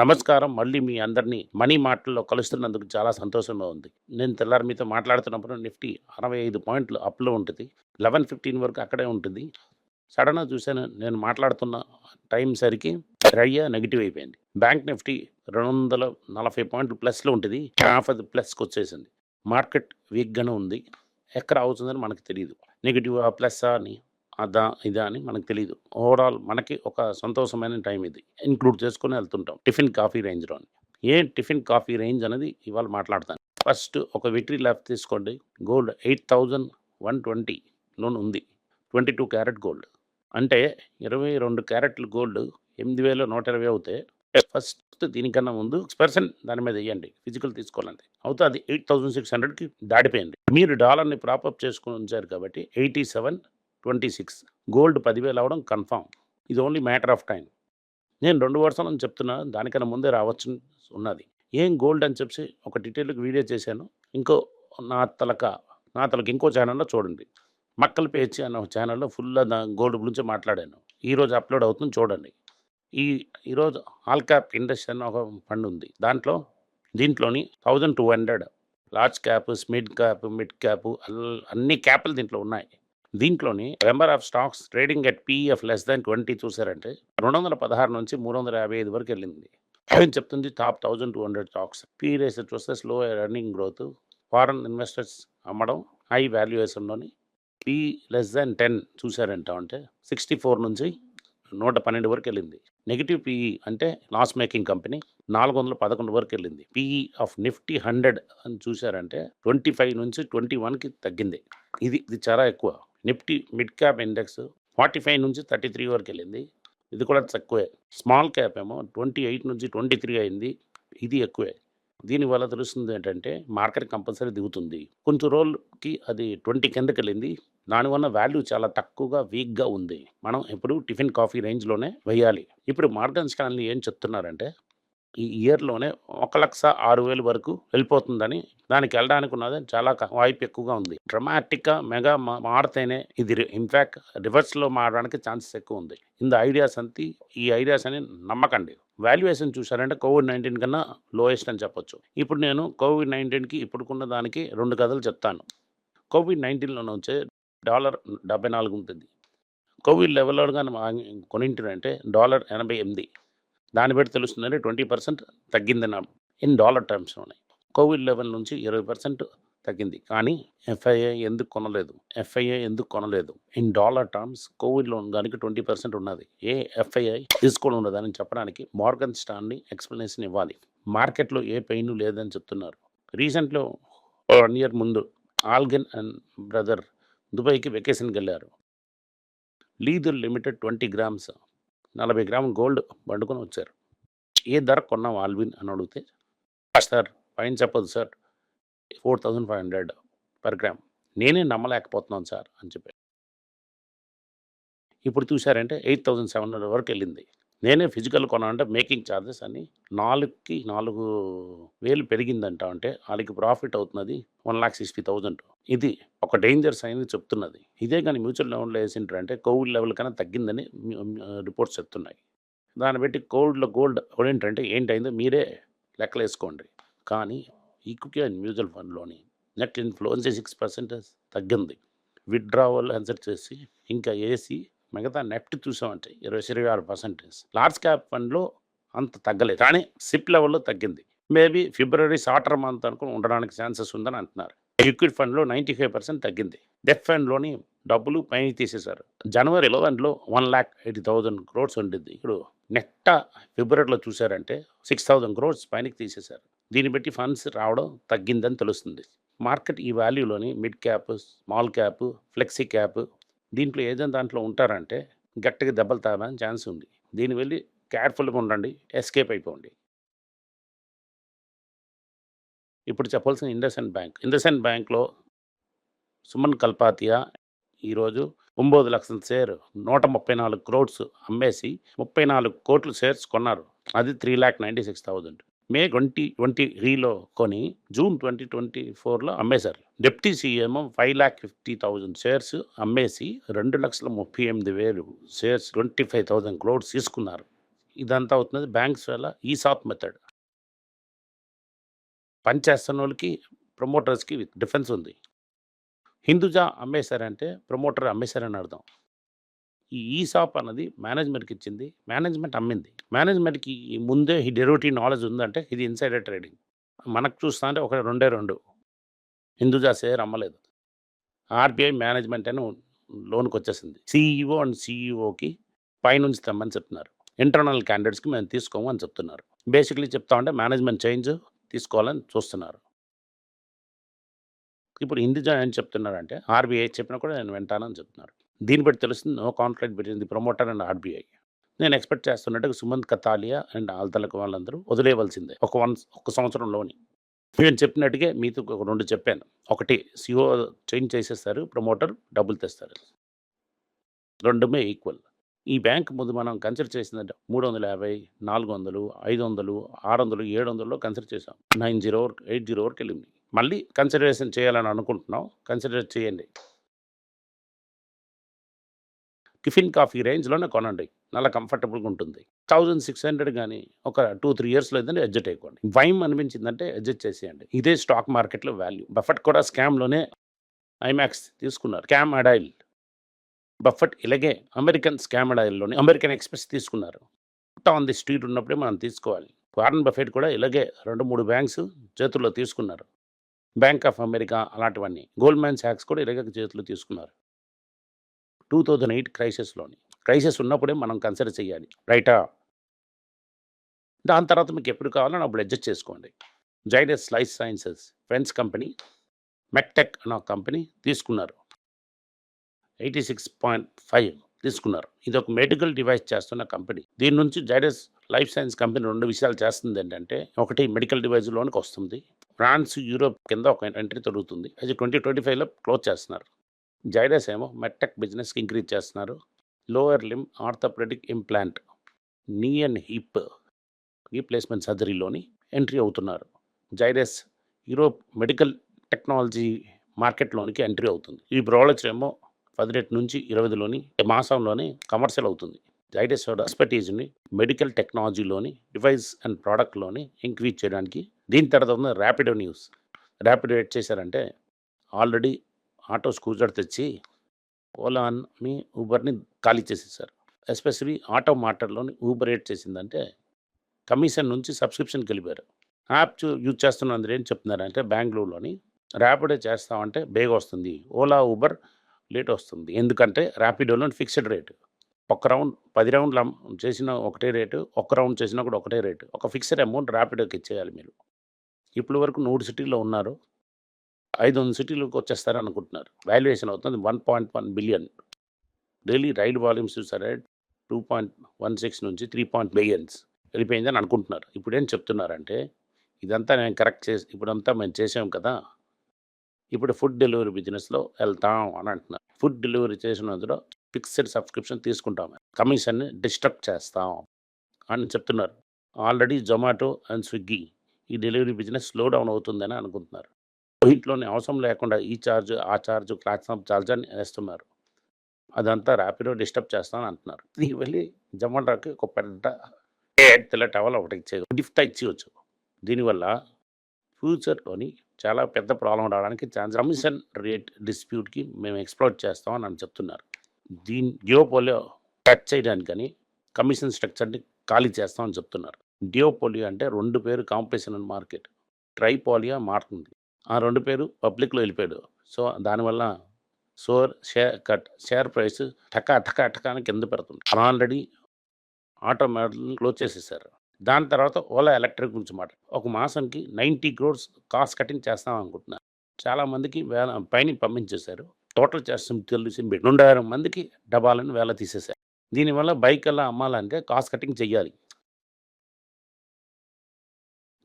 నమస్కారం. మళ్ళీ మీ అందరినీ మనీ మాటల్లో కలుస్తున్నందుకు చాలా సంతోషంగా ఉంది. నేను తెల్లారి మీతో మాట్లాడుతున్నప్పుడు నిఫ్టీ అరవై ఐదు పాయింట్లు అప్లో ఉంటుంది. లెవెన్ ఫిఫ్టీన్ వరకు అక్కడే ఉంటుంది. సడన్గా చూశాను నేను మాట్లాడుతున్న టైం సరికి రయ్య నెగిటివ్ అయిపోయింది. బ్యాంక్ నిఫ్టీ రెండు వందల నలభై పాయింట్లు ప్లస్లో ఉంటుంది. హాఫ్ అది ప్లస్కి వచ్చేసింది. మార్కెట్ వీక్గానే ఉంది. ఎక్కడ అవుతుందని మనకు తెలియదు నెగిటివ్ ప్లస్ అని అదా ఇదా అని మనకు తెలియదు ఓవరాల్ మనకి ఒక సంతోషమైన టైం ఇది. ఇంక్లూడ్ చేసుకుని వెళ్తుంటాం. టిఫిన్ కాఫీ రేంజ్లో ఏ టిఫిన్ కాఫీ రేంజ్ అనేది ఇవాళ మాట్లాడతాను. ఫస్ట్ ఒక విక్టరీ ల్యాబ్ తీసుకోండి. Gold eight thousand one twenty loan ఉంది. Twenty two carat gold. అంటే ఇరవై రెండు క్యారెట్లు గోల్డ్ ఎనిమిది వేల నూట ఇరవై అవుతే ఫస్ట్ దీనికన్నా ముందు పర్సెంట్ దాని మీద వేయండి. ఫిజికల్ తీసుకోవాలండి అవుతే అది ఎయిట్ థౌసండ్ సిక్స్ హండ్రెడ్కి దాటిపోయింది. మీరు డాలర్ని ప్రాపప్ చేసుకుని ఉంచారు కాబట్టి eighty seven twenty six. Gold పదివేలు అవడం కన్ఫామ్. ఇది ఓన్లీ మ్యాటర్ ఆఫ్ టైం నేను రెండు వర్షాలని చెప్తున్నా దానికన్నా ముందే రావచ్చు ఉన్నది. ఏం గోల్డ్ అని చెప్పి ఒక డీటెయిల్కి వీడియో చేశాను. ఇంకో నా తలక నా తలకి ఇంకో ఛానల్లో చూడండి. మక్కల పేచి అన్న ఛానల్లో ఫుల్ గోల్డ్ గురించి మాట్లాడాను. ఈరోజు అప్లోడ్ అవుతుంది చూడండి. ఈ ఈరోజు ఆల్ క్యాప్ ఇండస్ట్రీ అన్న ఒక ఫండ్ ఉంది. దాంట్లో దీంట్లోని thousand two hundred. Large cap స్మిడ్ cap mid cap అన్ని క్యాప్లు దీంట్లో ఉన్నాయి. దీంట్లోని number of stocks trading at PF less than twenty చూసారంటే రెండు వందల పదహారు నుంచి మూడు వందల యాభై ఐదు వరకు వెళ్ళింది. ఆయన చెప్తుంది top thousand two hundred stocks. P రేస్ చూస్తే slow running growth foreign investors అమ్మడం హై వాల్యుయేషన్లోని పీ లెస్ దాన్ టెన్ చూసారంట అంటే సిక్స్టీ ఫోర్ నుంచి నూట పన్నెండు వరకు వెళ్ళింది. నెగిటివ్ పీఈ అంటే లాస్ మేకింగ్ కంపెనీ నాలుగు వందల పదకొండు వరకు వెళ్ళింది. పీఈ ఆఫ్ నిఫ్టీ హండ్రెడ్ అని చూశారంటే ట్వంటీ ఫైవ్ నుంచి ట్వంటీ వన్కి తగ్గింది. ఇది ఇది చాలా ఎక్కువ. Nifty mid cap index forty five నుంచి థర్టీ త్రీ వరకు వెళ్ళింది. ఇది కూడా తక్కువే. స్మాల్ క్యాప్ ఏమో ట్వంటీ ఎయిట్ నుంచి ట్వంటీ త్రీ అయింది. ఇది ఎక్కువే. దీనివల్ల తెలుస్తుంది ఏంటంటే మార్కెట్ కంపల్సరీ దిగుతుంది. కొంచెం రోజులకి అది ట్వంటీ కిందకి వెళ్ళింది. దానివల్ల వాల్యూ చాలా తక్కువగా వీక్గా ఉంది. మనం ఇప్పుడు టిఫిన్ కాఫీ రేంజ్లోనే వేయాలి. ఇప్పుడు మార్గన్ స్టాన్లీ ఏం చెప్తున్నారంటే ఈ ఇయర్లోనే ఒక లక్ష ఆరు వేలు వరకు వెళ్ళిపోతుందని దానికి వెళ్ళడానికి ఉన్నది చాలా వాయిపు ఎక్కువగా ఉంది. డ్రమాటిక్గా మెగా మారితేనే ఇది ఇన్ఫ్యాక్ట్ రివర్స్లో మారడానికి ఛాన్సెస్ ఎక్కువ ఉంది. ఇందు ఐడియాస్ అంతే ఈ ఐడియాస్ అని నమ్మకండి. వాల్యుయేషన్ చూసారంటే కోవిడ్ నైన్టీన్ కన్నా లోయెస్ట్ అని చెప్పొచ్చు. ఇప్పుడు నేను కోవిడ్ నైన్టీన్కి ఇప్పుడుకున్న దానికి రెండు కథలు చెప్తాను. కోవిడ్ నైన్టీన్లో నుంచే డాలర్ డెబ్బై నాలుగు ఉంటుంది. కోవిడ్ లెవెల్లో కానీ అంటే డాలర్ ఎనభై ఎనిమిది. దాన్ని బట్టి తెలుస్తుందంటే ట్వంటీ పర్సెంట్ తగ్గిందని ఇన్ డాలర్ టర్మ్స్లోనే కోవిడ్ లెవెల్ నుంచి ఇరవై పర్సెంట్ తగ్గింది. కానీ ఎఫ్ఐఏ ఎందుకు కొనలేదు? ఎఫ్ఐఏ ఎందుకు కొనలేదు? ఇన్ డాలర్ టర్మ్స్ కోవిడ్లో కానీ ట్వంటీ పర్సెంట్ ఉన్నది. ఏ ఎఫ్ఐఐ తీసుకోవడం ఉండదని చెప్పడానికి మార్గన్ స్టాన్ని ఎక్స్ప్లెనేషన్ ఇవ్వాలి. మార్కెట్లో ఏ పెయిన్ లేదని చెప్తున్నారు. రీసెంట్లో వన్ ఇయర్ ముందు ఆల్గెన్ అండ్ బ్రదర్ దుబాయ్కి వెకేషన్కి వెళ్ళారు. లీదుల్ లిమిటెడ్ ట్వంటీ గ్రామ్స్ నలభై గ్రాముల గోల్డ్ పండుకొని వచ్చారు. ఏ ధర కొన్నాం ఆల్విన్ అని అడిగితే సార్ పైన చెప్పదు sir. Four thousand five hundred per gram. నేనే నమ్మలేకపోతున్నాను సార్ అని చెప్పారు ఇప్పుడు చూసారంటే ఎయిట్ థౌజండ్ సెవెన్ హండ్రెడ్ వరకు వెళ్ళింది. నేనే ఫిజికల్ కొనాలంటే మేకింగ్ ఛార్జెస్ అని నాలుగుకి నాలుగు వేలు పెరిగిందంట. అంటే వాళ్ళకి ప్రాఫిట్ అవుతున్నది వన్ లాక్ సిక్స్టీ థౌజండ్. ఇది ఒక డేంజర్ సైన్ చెప్తున్నది. ఇదే కానీ మ్యూచువల్ లెవెల్లో వేసింటారంటే కోవిడ్ లెవెల్ కన్నా తగ్గిందని రిపోర్ట్స్ చెప్తున్నాయి. దాన్ని బట్టి కోల్డ్లో గోల్డ్ ఏంటంటే ఏంటైందో మీరే లెక్కలు వేసుకోండి కానీ ఈక్విటీ అండ్ మ్యూచువల్ ఫండ్లోని నెట్ ఇన్ఫ్లోన్స్ సిక్స్ పర్సెంటేజ్ తగ్గింది. విత్డ్రావల్ ఆన్సర్ చేసి ఇంకా ఏసీ మిగతా నెఫ్ట్ చూసామంటే ఇరవై ఇరవై ఆరు పర్సెంటేజ్. లార్జ్ క్యాప్ ఫండ్లో అంత తగ్గలేదు. కానీ సిప్ లెవెల్లో తగ్గింది. మేబీ ఫిబ్రవరి సాటర్ మంత్ అనుకుని ఉండడానికి ఛాన్సెస్ ఉందని అంటున్నారు. లిక్విడ్ ఫండ్లో నైంటీ ఫైవ్ పర్సెంట్ తగ్గింది. డెఫ్ ఫండ్లోని డబ్బులు పైన తీసేశారు. జనవరిలో దాంట్లో one lakh eighty thousand crores ఉండింది ఇప్పుడు నెట్ట ఫిబ్రవరిలో చూసారంటే సిక్స్ థౌజండ్ క్రోడ్స్ పైనకి తీసేశారు. దీన్ని బట్టి ఫండ్స్ రావడం తగ్గిందని తెలుస్తుంది. మార్కెట్ ఈ వాల్యూలోని mid cap small cap flexi cap దీంట్లో ఏదైనా దాంట్లో ఉంటారంటే గట్టిగా దెబ్బలు తాగడానికి ఛాన్స్ ఉంది. దీని వెళ్ళి కేర్ఫుల్గా ఉండండి ఎస్కేప్ అయిపోండి. ఇప్పుడు చెప్పాల్సిన ఇండస్ఇండ్ బ్యాంక్. ఇండస్ఇండ్ బ్యాంక్లో సుమన్ కల్పాతియా ఈరోజు ఒంబోదు లక్షల షేర్ నూట ముప్పై నాలుగు క్రోడ్స్ అమ్మేసి ముప్పై నాలుగు కోట్లు షేర్స్ కొన్నారు. అది three lakh ninety six thousand. May twenty twenty త్రీలో కొని జూన్ ట్వంటీ ట్వంటీ ఫోర్లో అమ్మేశారు. Deputy CM five lakh fifty thousand shares అమ్మేసి రెండు లక్షల ముప్పై ఎనిమిది వేలు shares twenty five thousand crores తీసుకున్నారు. ఇదంతా అవుతున్నది బ్యాంక్స్ వల్ల ఈ సాప్ మెథడ్. పనిచేస్తున్న వాళ్ళకి ప్రమోటర్స్కి డిఫరెన్స్ ఉంది. హిందూజా అమ్మేశారంటే ప్రమోటర్ అమ్మేశారని అర్థం. ఈ ఈ షాప్ అన్నది మేనేజ్మెంట్కి ఇచ్చింది. మేనేజ్మెంట్ అమ్మింది. మేనేజ్మెంట్కి ముందే ఈ డెరివేటివ్ నాలెడ్జ్ ఉందంటే ఇది ఇన్సైడర్ ట్రేడింగ్. మనకు చూస్తా అంటే ఒక రెండే రెండు. హిందూజా షేర్ అమ్మలేదు ఆర్బీఐ మేనేజ్మెంట్ అని లోన్కి వచ్చేసింది సిఈఓ అండ్ సిఈఓకి పైనుంచి తెమ్మని చెప్తున్నారు. ఇంటర్నల్ క్యాండిడేట్స్కి మేము తీసుకోము అని చెప్తున్నారు. బేసిక్లీ చెప్తా ఉంటే మేనేజ్మెంట్ చేంజ్ తీసుకోవాలని చూస్తున్నారు. ఇప్పుడు హిందూజా ఏం చెప్తున్నారంటే ఆర్బీఐ చెప్పినా కూడా నేను వింటానని చెప్తున్నారు. దీన్ని బట్టి తెలుస్తుంది no contract between the promoter and RBI. నేను ఎక్స్పెక్ట్ చేస్తున్నట్టు సుమంత్ కతాలియా అండ్ ఆల్తలకు వాళ్ళందరూ వదిలేయవలసిందే. ఒక వన్ ఒక సంవత్సరంలోని. నేను చెప్పినట్టుగా మీతో ఒక రెండు చెప్పాను. ఒకటి సిఓ చేంజ్ చేసేస్తారు ప్రమోటర్ డబ్బులు తెస్తారు. రెండుమే ఈక్వల్. ఈ బ్యాంక్ ముందు మనం కన్సిడర్ చేసిందంటే మూడు వందల యాభై నాలుగు వందలు ఐదు వందలు ఆరు వందలు ఏడు వందలలో కన్సిడర్ చేసాం నైన్ జీరో వరకు ఎయిట్ జీరో వరకు వెళ్ళింది. మళ్ళీ కన్సిడరేషన్ చేయాలని అనుకుంటున్నాం. కన్సిడర్ చేయండి. కిఫిన్ కాఫీ రేంజ్లోనే కొనండి. చాలా కంఫర్టబుల్గా ఉంటుంది. థౌజండ్ సిక్స్ హండ్రెడ్ కానీ ఒక టూ త్రీ ఇయర్స్లో ఏదంటే ఎడ్జెట్ అయిపోండి. భయం అనిపించిందంటే ఎడ్జెట్ చేసేయండి. ఇదే స్టాక్ మార్కెట్లో వాల్యూ. బఫెట్ కూడా స్కామ్లోనే ఐమాక్స్ తీసుకున్నారు. స్కామ్ అడాయిల్. బఫెట్ ఇలాగే అమెరికన్ స్కామ్ అడాయిల్లోనే అమెరికన్ ఎక్స్ప్రెస్ తీసుకున్నారు. ఆన్ ది స్ట్రీట్ ఉన్నప్పుడే మనం తీసుకోవాలి. వారన్ బఫెట్ కూడా ఇలాగే రెండు మూడు బ్యాంక్స్ చేతుల్లో తీసుకున్నారు. బ్యాంక్ ఆఫ్ అమెరికా అలాంటివన్నీ. గోల్డ్ మ్యాన్ శాక్స్ కూడా ఇలాగే చేతుల్లో తీసుకున్నారు. టూ థౌజండ్ ఎయిట్ క్రైసిస్లోని. క్రైసిస్ ఉన్నప్పుడే మనం కన్సిడర్ చేయాలి. రైటా? దాని తర్వాత మీకు ఎప్పుడు కావాలో అప్పుడు అడ్జస్ట్ చేసుకోండి. Zydus life sciences friends company మెక్టెక్ అన్న కంపెనీ తీసుకున్నారు. ఎయిటీ సిక్స్ పాయింట్ ఫైవ్ తీసుకున్నారు. ఇది ఒక మెడికల్ డివైస్ చేస్తున్న కంపెనీ దీని నుంచి జైడస్ లైఫ్ సైన్స్ కంపెనీ రెండు విషయాలు చేస్తుంది ఏంటంటే ఒకటి మెడికల్ డివైస్లోనికి వస్తుంది. ఫ్రాన్స్ యూరోప్ కింద ఒక ఎంట్రీ దొరుకుతుంది అది ట్వంటీ ట్వంటీ ఫైవ్లో క్లోజ్ చేస్తున్నారు. జైడస్ ఏమో మెట్టెక్ బిజినెస్కి ఇంక్రీజ్ చేస్తున్నారు. Lower limb orthopaedic implant knee and hip replacement సర్జరీలోని entry అవుతున్నారు. జైడస్ యూరోప్ మెడికల్ టెక్నాలజీ మార్కెట్లోనికి ఎంట్రీ అవుతుంది. ఈ ప్రోడక్ట్స్ ఏమో పదిహేడు నుంచి ఇరవైలోని మాసంలోనే కమర్షియల్ అవుతుంది. జైడస్ ఎక్స్పర్టీజ్ని మెడికల్ టెక్నాలజీలోని డివైస్ అండ్ ప్రోడక్ట్లోని ఇంక్రీజ్ చేయడానికి దీని తర్వాత ఉన్న ర్యాపిడో న్యూస్. ర్యాపిడో ఎట్ చేశారంటే ఆల్రెడీ ఆటో స్కూటర్ తెచ్చి ఓలా మీ ఊబర్ని ఖాళీ చేసేసారు. ఎస్పెషలీ ఆటో మాటర్లోని ఊబర్ రేట్ చేసిందంటే కమిషన్ నుంచి సబ్స్క్రిప్షన్కి వెళ్ళిపోయారు. యాప్ యూజ్ చేస్తున్న అందరూ ఏం చెప్తున్నారంటే బెంగళూరులోని ర్యాపిడో చేస్తామంటే బేగ వస్తుంది. ఓలా ఊబర్ లేట్ వస్తుంది. ఎందుకంటే ర్యాపిడోలో ఫిక్స్డ్ రేటు. ఒక రౌండ్ పది రౌండ్లు చేసిన ఒకటే రేటు ఒక రౌండ్ చేసినా కూడా ఒకటే రేటు. ఒక ఫిక్స్డ్ అమౌంట్ ర్యాపిడోకి ఇచ్చేయాలి మీరు. ఇప్పటి వరకు నూరు సిటీలో ఉన్నారు. ఐదు వందల సిటీలకు వచ్చేస్తారు అనుకుంటున్నారు వాల్యుయేషన్ అవుతుంది one point one billion. Daily ride volumes చూసారా? టూ పాయింట్ వన్ సిక్స్ నుంచి త్రీ పాయింట్ బిలియన్స్ వెళ్ళిపోయిందని అనుకుంటున్నారు. ఇప్పుడు ఏం చెప్తున్నారంటే ఇదంతా నేను కరెక్ట్ చేసి ఇప్పుడంతా మేము చేసాం కదా ఇప్పుడు ఫుడ్ డెలివరీ బిజినెస్లో వెళ్తాం అని అంటున్నారు. ఫుడ్ డెలివరీ చేసినందులో ఫిక్స్డ్ సబ్స్క్రిప్షన్ తీసుకుంటాం. కమిషన్ని డిస్ట్రక్ట్ చేస్తాం అని చెప్తున్నారు. ఆల్రెడీ జొమాటో అండ్ స్విగ్గీ ఈ డెలివరీ బిజినెస్ స్లో డౌన్ అవుతుందని అనుకుంటున్నారు. ఇంట్లోనే అవసరం లేకుండా ఈ ఛార్జ్ ఆ ఛార్జ్ ప్లాట్ఫామ్ ఛార్జ్ అని వేస్తున్నారు. అదంతా ర్యాపిడో డిస్టర్బ్ చేస్తామని అంటున్నారు. దీనికి వెళ్ళి జొమాటోకి ఒక పెద్ద తెల్ల టవల్ ఒకటి ఇచ్చేది గిఫ్ట్ ఇచ్చేయచ్చు. దీనివల్ల ఫ్యూచర్లోని చాలా పెద్ద ప్రాబ్లం రావడానికి ఛాన్స్ కమిషన్ రేట్ డిస్ప్యూట్కి మేము ఎక్స్ప్లోర్ చేస్తామని అని చెప్తున్నారు. దీని జియోపోలియో టచ్ చేయడానికని కమిషన్ స్ట్రక్చర్ని ఖాళీ చేస్తామని చెప్తున్నారు. డియోపోలియో అంటే రెండు పేరు కాంపిటీషన్ మార్కెట్. ట్రైపోలియా మారుతుంది. ఆ రెండు పేరు పబ్లిక్లో వెళ్ళిపోయాడు. సో దానివల్ల సోర్ షేర్ కట్ షేర్ ప్రైస్ టకా టకా టకాని కింద పెడుతుంది ఆల్రెడీ ఆటోమేటిక్ క్లోజ్ చేసేసారు. దాని తర్వాత ఓలా ఎలక్ట్రిక్ గురించి మాట ఒక మాసానికి నైంటీ క్రోడ్స్ కాస్ట్ కటింగ్ చేస్తాం అనుకుంటున్నారు చాలా మందికి వేల పైన పంపించేశారు. టోటల్ చేస్తాం తెలిసి రెండు వేల మందికి డబ్బాలను వేల తీసేశారు. దీనివల్ల బైక్ ఎలా అమ్మాలంటే కాస్ట్ కటింగ్ చెయ్యాలి.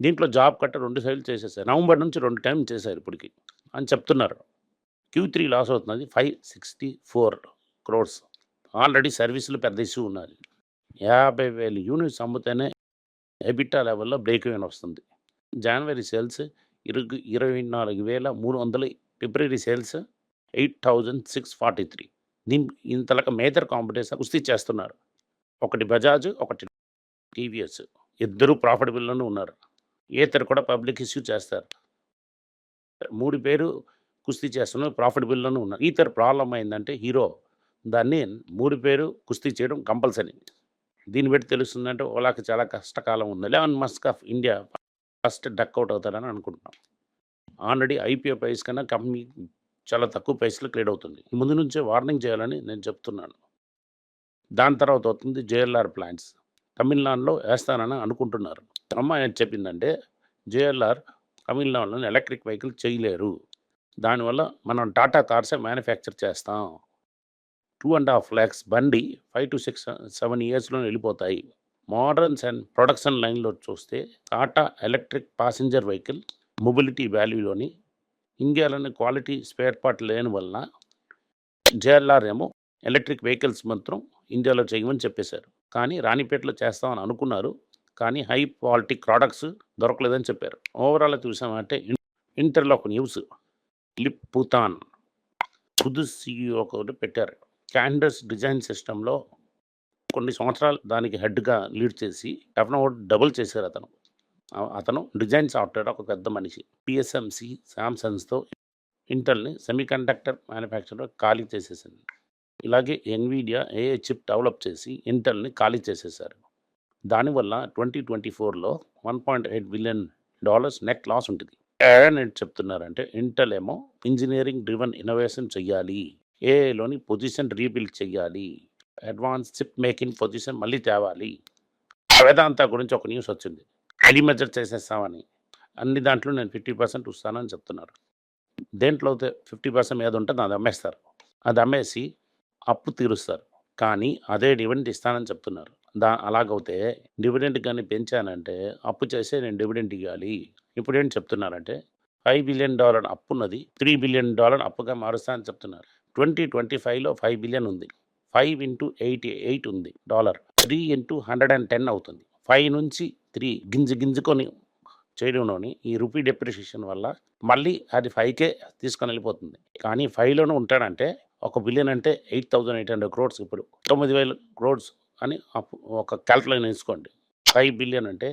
దీంట్లో జాబ్ కట్ట రెండు సైడ్లు చేసేసారు. నవంబర్ నుంచి రెండు టైం చేశారు ఇప్పటికి అని చెప్తున్నారు. క్యూ త్రీ లాస్ అవుతున్నది five sixty four crores. Already సర్వీసులు పెద్ద ఇష్యూ ఉన్నది యాభై వేలు యూనిట్స్ అమ్మితేనే ఎబిటా లెవెల్లో బ్రేక్ ఈవెన్ వస్తుంది. జనవరి సేల్స్ ఇరుగు ఇరవై నాలుగు వేల మూడు వందల ఫిబ్రవరి sales eight thousand six forty three. దీని ఇంతలక మేజర్ కాంపిటీషన్ కుస్తీ చేస్తున్నారు. ఒకటి బజాజ్ ఒకటి టీవీఎస్. ఇద్దరు ప్రాఫిటబుల్లోనే ఉన్నారు. ఏతరు కూడా పబ్లిక్ ఇష్యూ చేస్తారు. మూడు పేరు కుస్తీ చేస్తున్నారు ప్రాఫిటబుల్లోనూ ఉన్నారు. ఈతర ప్రాబ్లం అయిందంటే హీరో దాన్ని మూడు పేరు కుస్తీ చేయడం కంపల్సరీ. దీన్ని బట్టి తెలుస్తుందంటే ఓలాకి చాలా కష్టకాలం ఉంది. Elon Musk of India first duck out అవుతారని అనుకుంటున్నాం. ఆల్రెడీ ఐపీఓ ప్రైస్ కన్నా కంపెనీ చాలా తక్కువ ప్రైస్లో ట్రేడ్ అవుతుంది. ముందు నుంచే వార్నింగ్ చేయాలని నేను చెప్తున్నాను. దాని తర్వాత అవుతుంది జేఎల్ఆర్ ప్లాంట్స్. తమిళనాడులో వేస్తానని అనుకుంటున్నారు. అమ్మ ఏం చెప్పిందంటే జేఎల్ఆర్ తమిళనాడులో ఎలక్ట్రిక్ వెహికల్ చేయలేరు. దానివల్ల మనం టాటా కార్సే మ్యానుఫ్యాక్చర్ చేస్తాం. టూ అండ్ హాఫ్ ల్యాక్స్ బండి ఫైవ్ టు సిక్స్ సెవెన్ ఇయర్స్లో వెళ్ళిపోతాయి. మోడర్న్స్ అండ్ ప్రొడక్షన్ లైన్లో చూస్తే Tata electric passenger vehicle mobility వాల్యూలోని ఇండియాలోని క్వాలిటీ స్పేర్ పార్ట్ లేని వలన జేఎల్ఆర్ ఏమో ఎలక్ట్రిక్ వెహికల్స్ మాత్రం ఇండియాలో చేయమని చెప్పేశారు. కానీ రాణిపేటలో చేస్తామని అనుకున్నారు. కానీ హై క్వాలిటీ ప్రోడక్ట్స్ దొరకలేదని చెప్పారు. ఓవరాల్ చూసామంటే ఇంటర్లో ఒక న్యూస్ లిప్ పూతాన్ పుదు సిఇఓ ఒకటి పెట్టారు. క్యాండస్ డిజైన్ సిస్టంలో కొన్ని సంవత్సరాలు దానికి హెడ్గా లీడ్ చేసి టర్న్ ఓవర్ డబుల్ చేశారు అతను. అతను డిజైన్ సాఫ్ట్వేర్ ఒక పెద్ద మనిషి. పిఎస్ఎంసి శాంసంగ్స్తో ఇంటర్ని సెమీకండక్టర్ మ్యానుఫ్యాక్చర్ ఖాళీ చేసేసింది. ఇలాగే ఎన్విడియా ఏఏ చిప్ డెవలప్ చేసి ఇంటర్ని ఖాళీ చేసేసారు. దానివల్ల ట్వంటీ ట్వంటీ ఫోర్లో one point eight billion dollars net loss ఉంటుంది. అని చెప్తున్నారంటే ఇంటల్ ఏమో ఇంజనీరింగ్ డ్రివన్ ఇన్నోవేషన్ చెయ్యాలి ఏఐలోని పొజిషన్ రీబిల్డ్ చెయ్యాలి అడ్వాన్స్ చిప్ మేకింగ్ పొజిషన్ మళ్ళీ తేవాలి. వేదాంత గురించి ఒక న్యూస్ వచ్చింది. హెలీ మెజర్ చేసేస్తామని. అన్ని దాంట్లో నేను ఫిఫ్టీ పర్సెంట్ ఇస్తానని చెప్తున్నారు. దేంట్లో అయితే ఫిఫ్టీ పర్సెంట్ మీద ఉంటే అది అమ్మేస్తారు. అది అమ్మేసి అప్పు తీరుస్తారు. కానీ అదే డివిడెంట్ ఇస్తానని చెప్తున్నారు. దా అలాగైతే డివిడెంట్ కానీ పెంచానంటే అప్పు చేస్తే నేను డివిడెంట్ ఇవ్వాలి ఇప్పుడు ఏంటి చెప్తున్నారంటే ఫైవ్ బిలియన్ డాలర్ అప్పు ఉన్నది త్రీ బిలియన్ డాలర్ అప్పుగా మారుస్తానని చెప్తున్నారు. ట్వంటీ ట్వంటీ ఫైవ్లో ఫైవ్ బిలియన్ ఉంది. ఫైవ్ ఇంటూ ఎయిటీ ఎయిట్ ఉంది dollar. Three into hundred and ten అవుతుంది. ఫైవ్ నుంచి త్రీ గింజ గింజుకొని చేయడంలోని ఈ రూపీ డెప్రిషియేషన్ వల్ల మళ్ళీ అది ఫైవ్కే తీసుకొని వెళ్ళిపోతుంది. కానీ ఫైవ్లోనే ఉంటాడంటే ఒక బిలియన్ అంటే eight thousand eight hundred crores ఇప్పుడు తొమ్మిది వేల క్రోడ్స్ అని అప్పు ఒక క్యాల్కులేషన్ వేసుకోండి. ఫైవ్ బిలియన్ అంటే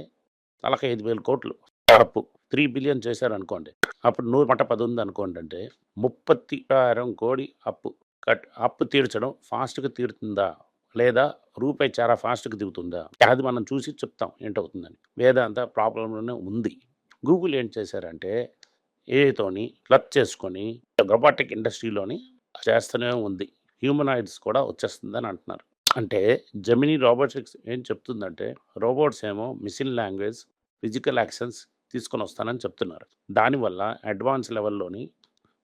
నలభై ఐదు వేల కోట్లు. అప్పు త్రీ బిలియన్ చేశారనుకోండి. అప్పుడు నూరు మట పది ఉంది అనుకోండి అంటే ముప్పత్తి ఆరం కోడి అప్పు కట్ అప్పు తీర్చడం ఫాస్ట్గా తీరుతుందా? లేదా రూపాయి చాలా ఫాస్ట్గా దిగుతుందా? అది మనం చూసి చెప్తాం ఏంటవుతుందని. వేదాంత ప్రాబ్లంలోనే ఉంది. గూగుల్ ఏం చేశారంటే ఏతోని క్లబ్ చేసుకొని రొబాటిక్ ఇండస్ట్రీలోని చేస్తూనే ఉంది. హ్యూమనాయిడ్స్ కూడా వచ్చేస్తుందని అంటున్నారు. అంటే జమినీ రోబోటిక్స్ ఏం చెప్తుందంటే రోబోట్స్ ఏమో మిషన్ లాంగ్వేజ్ ఫిజికల్ యాక్షన్స్ తీసుకొని వస్తానని చెప్తున్నారు. దానివల్ల అడ్వాన్స్ లెవెల్లోని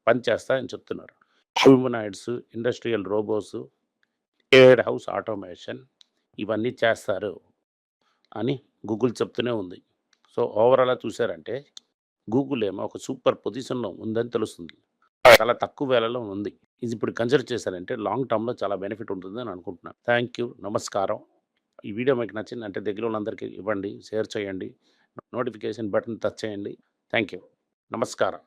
పనిచేస్తాయని చెప్తున్నారు. Humanoids industrial robots warehouse automation ఇవన్నీ చేస్తారు అని గూగుల్ చెప్తూనే ఉంది. సో ఓవరాల్గా చూసారంటే గూగుల్ ఏమో ఒక సూపర్ పొజిషన్లో ఉందని తెలుస్తుంది. చాలా తక్కువ వేళలో ఉంది. ఇది ఇప్పుడు కన్సిడర్ చేశారంటే లాంగ్ టర్మ్లో చాలా బెనిఫిట్ ఉంటుందని అనుకుంటున్నాను. Thank you. నమస్కారం. ఈ వీడియో మీకు నచ్చింది అంటే దగ్గర వాళ్ళందరికీ ఇవ్వండి షేర్ చేయండి నోటిఫికేషన్ బటన్ టచ్ చేయండి. Thank you. నమస్కారం.